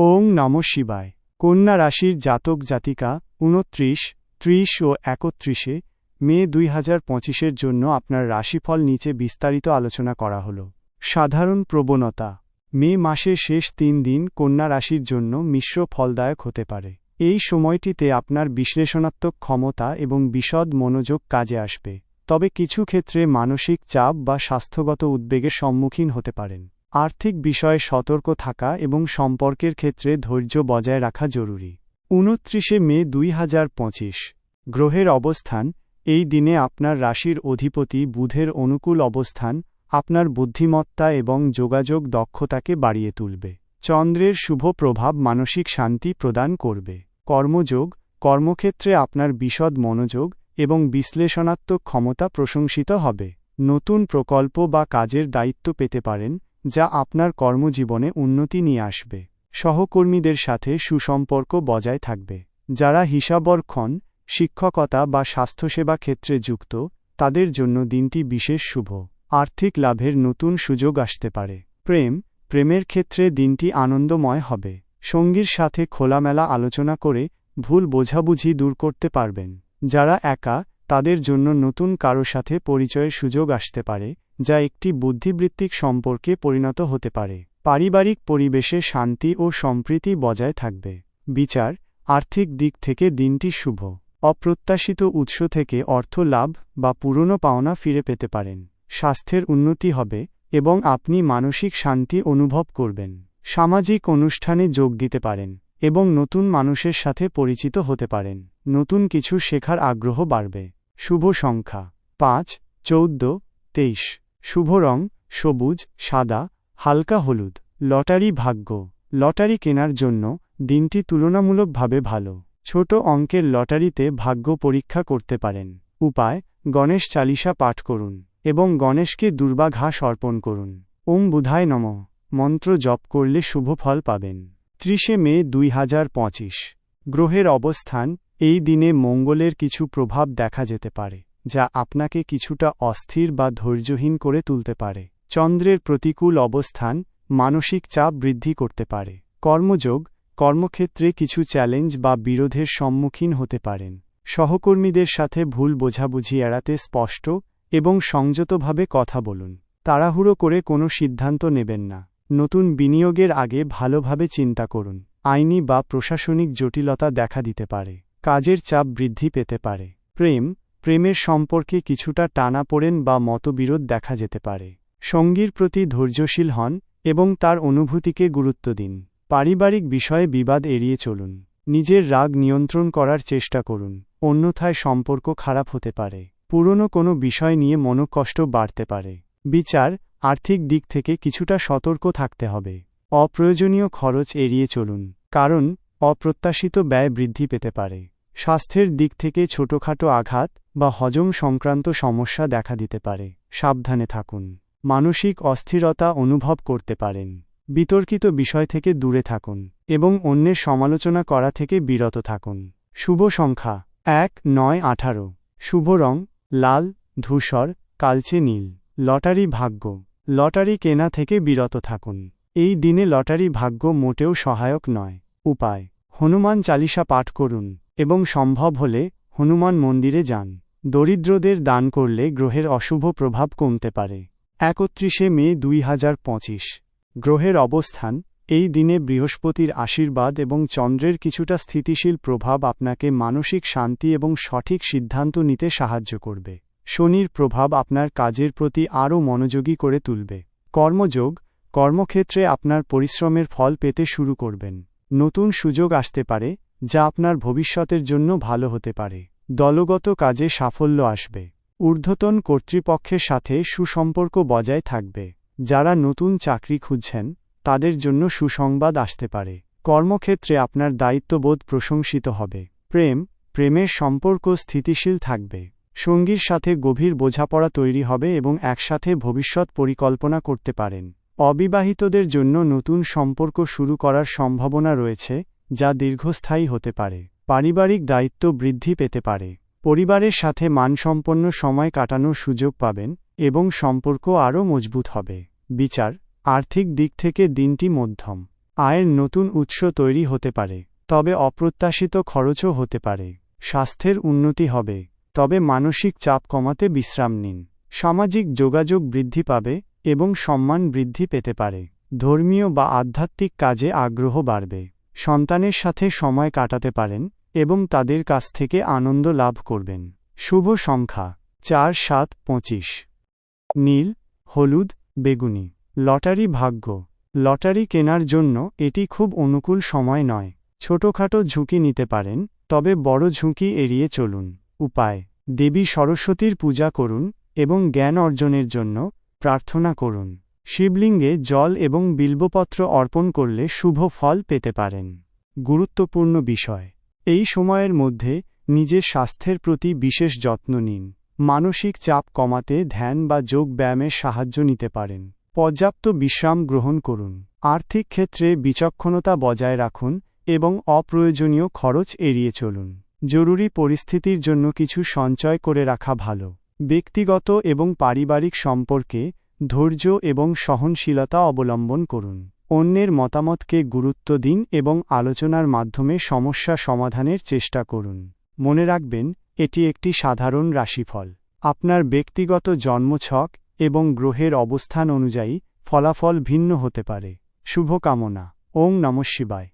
ওং নম শিবায়। কন্যা রাশির জাতক জাতিকা উনত্রিশ ত্রিশ ও একত্রিশে মে দুই হাজার পঁচিশের জন্য আপনার রাশিফল নিচে বিস্তারিত আলোচনা করা হল। সাধারণ প্রবণতা। মে মাসের শেষ তিন দিন কন্যা রাশির জন্য মিশ্র ফলদায়ক হতে পারে। এই সময়টিতে আপনার বিশ্লেষণাত্মক ক্ষমতা এবং বিশদ মনোযোগ কাজে আসবে। তবে কিছু ক্ষেত্রে মানসিক চাপ বা স্বাস্থ্যগত উদ্বেগের সম্মুখীন হতে পারেন। আর্থিক বিষয়ে সতর্ক থাকা এবং সম্পর্কের ক্ষেত্রে ধৈর্য বজায় রাখা জরুরি। উনত্রিশে মে দুই হাজার পঁচিশ। গ্রহের অবস্থান, এই দিনে আপনার রাশির অধিপতি বুধের অনুকূল অবস্থান, আপনার বুদ্ধিমত্তা এবং যোগাযোগ দক্ষতাকে বাড়িয়ে তুলবে। চন্দ্রের শুভ প্রভাব মানসিক শান্তি প্রদান করবে। কর্মযোগ, কর্মক্ষেত্রে আপনার বিশদ মনোযোগ এবং বিশ্লেষণাত্মক ক্ষমতা প্রশংসিত হবে। নতুন প্রকল্প বা কাজের দায়িত্ব পেতে পারেন যা আপনার কর্মজীবনে উন্নতি নিয়ে আসবে। সহকর্মীদের সাথে সুসম্পর্ক বজায় থাকবে। যারা হিসাবরক্ষণ শিক্ষকতা বা স্বাস্থ্যসেবা ক্ষেত্রে যুক্ত, তাদের জন্য দিনটি বিশেষ শুভ। আর্থিক লাভের নতুন সুযোগ আসতে পারে। প্রেম, প্রেমের ক্ষেত্রে দিনটি আনন্দময় হবে। সঙ্গীর সাথে খোলামেলা আলোচনা করে ভুল বোঝাবুঝি দূর করতে পারবেন। যারা একা তাদের জন্য নতুন কারও সাথে পরিচয়ের সুযোগ আসতে পারে, যা একটি বুদ্ধিবৃত্তিক সম্পর্কে পরিণত হতে পারে। পারিবারিক পরিবেশে শান্তি ও সম্প্রীতি বজায় থাকবে। বিচার, আর্থিক দিক থেকে দিনটি শুভ। অপ্রত্যাশিত উৎস থেকে অর্থ লাভ বা পুরনো পাওনা ফিরে পেতে পারেন। স্বাস্থ্যের উন্নতি হবে এবং আপনি মানসিক শান্তি অনুভব করবেন। সামাজিক অনুষ্ঠানে যোগ দিতে পারেন এবং নতুন মানুষের সাথে পরিচিত হতে পারেন। নতুন কিছু শেখার আগ্রহ বাড়বে। শুভ সংখ্যা। পাঁচ, চৌদ্দ, তেইশ। শুভ রং, সবুজ, সাদা, হালকা হলুদ। লটারি ভাগ্য। লটারি কেনার জন্য দিনটি তুলনামূলকভাবে ভালো। ছোট অঙ্কের লটারিতে ভাগ্য পরীক্ষা করতে পারেন। উপায়, গণেশ চালিসা পাঠ করুন এবং গণেশকে দুর্বাঘাস অর্পণ করুন। ওম বুধায় নম। মন্ত্র জপ করলে শুভ ফল পাবেন। ত্রিশে মে দুই হাজার পঁচিশ। গ্রহের অবস্থান এই দিনে মঙ্গলের কিছু প্রভাব দেখা যেতে পারে, যা আপনাকে কিছুটা অস্থির বা ধৈর্যহীন করে তুলতে পারে। চন্দ্রের প্রতিকূল অবস্থান মানসিক চাপ বৃদ্ধি করতে পারে। কর্মযোগ, কর্মক্ষেত্রে কিছু চ্যালেঞ্জ বা বিরোধের সম্মুখীন হতে পারেন। সহকর্মীদের সাথে ভুল বোঝাবুঝি এড়াতে স্পষ্ট এবং সংযতভাবে কথা বলুন। তাড়াহুড়ো করে কোনো সিদ্ধান্ত নেবেন না। নতুন বিনিয়োগের আগে ভালোভাবে চিন্তা করুন। আইনি বা প্রশাসনিক জটিলতা দেখা দিতে পারে। কাজের চাপ বৃদ্ধি পেতে পারে। প্রেম, প্রেমের সম্পর্কে কিছুটা টানাপোড়েন বা মতবিরোধ দেখা যেতে পারে। সঙ্গীর প্রতি ধৈর্যশীল হন এবং তার অনুভূতিকে গুরুত্ব দিন। পারিবারিক বিষয়ে বিবাদ এড়িয়ে চলুন। নিজের রাগ নিয়ন্ত্রণ করার চেষ্টা করুন। অন্যথায় সম্পর্ক খারাপ হতে পারে। পুরনো কোনো বিষয় নিয়ে মনোকষ্ট বাড়তে পারে। বিচার, আর্থিক দিক থেকে কিছুটা সতর্ক থাকতে হবে। অপ্রয়োজনীয় খরচ এড়িয়ে চলুন। কারণ অপ্রত্যাশিত ব্যয় বৃদ্ধি পেতে পারে। স্বাস্থ্যের দিক থেকে ছোটখাটো আঘাত বা হজম সংক্রান্ত সমস্যা দেখা দিতে পারে। সাবধানে থাকুন। মানসিক অস্থিরতা অনুভব করতে পারেন। বিতর্কিত বিষয় থেকে দূরে থাকুন এবং অন্যের সমালোচনা করা থেকে বিরত থাকুন। শুভ সংখ্যা এক, নয়, আঠারো। শুভ রং লাল, ধূসর, কালচে নীল। লটারি ভাগ্য। লটারি কেনা থেকে বিরত থাকুন। এই দিনে লটারি ভাগ্য মোটেও সহায়ক নয়। উপায়। হনুমান চালিসা পাঠ করুন এবং সম্ভব হলে হনুমান মন্দিরে যান। দরিদ্রদের দান করলে গ্রহের অশুভ প্রভাব কমতে পারে। একত্রিশে মে দুই হাজার পঁচিশ। গ্রহের অবস্থান, এই দিনে বৃহস্পতির আশীর্বাদ এবং চন্দ্রের কিছুটা স্থিতিশীল প্রভাব আপনাকে মানসিক শান্তি এবং সঠিক সিদ্ধান্ত নিতে সাহায্য করবে। শনির প্রভাব আপনার কাজের প্রতি আরও মনোযোগী করে তুলবে। কর্মযোগ, কর্মক্ষেত্রে আপনার পরিশ্রমের ফল পেতে শুরু করবেন। নতুন সুযোগ আসতে পারে, যা আপনার ভবিষ্যতের জন্য ভালো হতে পারে। দলগত কাজে সাফল্য আসবে। ঊর্ধ্বতন কর্তৃপক্ষের সাথে সুসম্পর্ক বজায় থাকবে। যারা নতুন চাকরি খুঁজছেন, তাদের জন্য সুসংবাদ আসতে পারে। কর্মক্ষেত্রে আপনার দায়িত্ববোধ প্রশংসিত হবে। প্রেম, প্রেমের সম্পর্ক স্থিতিশীল থাকবে। সঙ্গীর সাথে গভীর বোঝাপড়া তৈরি হবে এবং একসাথে ভবিষ্যৎ পরিকল্পনা করতে পারেন। অবিবাহিতদের জন্য নতুন সম্পর্ক শুরু করার সম্ভাবনা রয়েছে, যা দীর্ঘস্থায়ী হতে পারে, পারিবারিক দায়িত্ব বৃদ্ধি পেতে পারে, পরিবারের সাথে মানসম্পন্ন সময় কাটানোর সুযোগ পাবেন, এবং সম্পর্ক আরও মজবুত হবে। বিচার, আর্থিক দিক থেকে দিনটি মধ্যম, আয়ের নতুন উৎস তৈরি হতে পারে, তবে অপ্রত্যাশিত খরচও হতে পারে, স্বাস্থ্যের উন্নতি হবে, তবে মানসিক চাপ কমাতে বিশ্রাম নিন, সামাজিক যোগাযোগ বৃদ্ধি পাবে এবং সম্মান বৃদ্ধি পেতে পারে। ধর্মীয় বা আধ্যাত্মিক কাজে আগ্রহ বাড়বে। সন্তানের সাথে সময় কাটাতে পারেন এবং তাদের কাছ থেকে আনন্দ লাভ করবেন। শুভ সংখ্যা, চার সাত পঁচিশ। নীল, হলুদ, বেগুনি। লটারি ভাগ্য। লটারি কেনার জন্য এটি খুব অনুকূল সময় নয়। ছোটখাটো ঝুঁকি নিতে পারেন, তবে বড় ঝুঁকি এড়িয়ে চলুন। উপায়, দেবী সরস্বতীর পূজা করুন এবং জ্ঞান অর্জনের জন্য প্রার্থনা করুন। শিবলিঙ্গে জল এবং বিল্বপত্র অর্পণ করলে শুভ ফল পেতে পারেন। গুরুত্বপূর্ণ বিষয়। এই সময়ের মধ্যে নিজের স্বাস্থ্যের প্রতি বিশেষ যত্ন নিন। মানসিক চাপ কমাতে ধ্যান বা যোগ ব্যায়ামের সাহায্য নিতে পারেন। পর্যাপ্ত বিশ্রাম গ্রহণ করুন। আর্থিক ক্ষেত্রে বিচক্ষণতা বজায় রাখুন এবং অপ্রয়োজনীয় খরচ এড়িয়ে চলুন। জরুরি পরিস্থিতির জন্য কিছু সঞ্চয় করে রাখা ভালো। ব্যক্তিগত এবং পারিবারিক সম্পর্কে ধৈর্য এবং সহনশীলতা অবলম্বন করুন। অন্যের মতামতকে গুরুত্ব দিন এবং আলোচনার মাধ্যমে সমস্যা সমাধানের চেষ্টা করুন। মনে রাখবেন, এটি একটি সাধারণ রাশিফল। আপনার ব্যক্তিগত জন্মছক এবং গ্রহের অবস্থান অনুযায়ী ফলাফল ভিন্ন হতে পারে। শুভকামনা। ওং নমঃ শিবায়।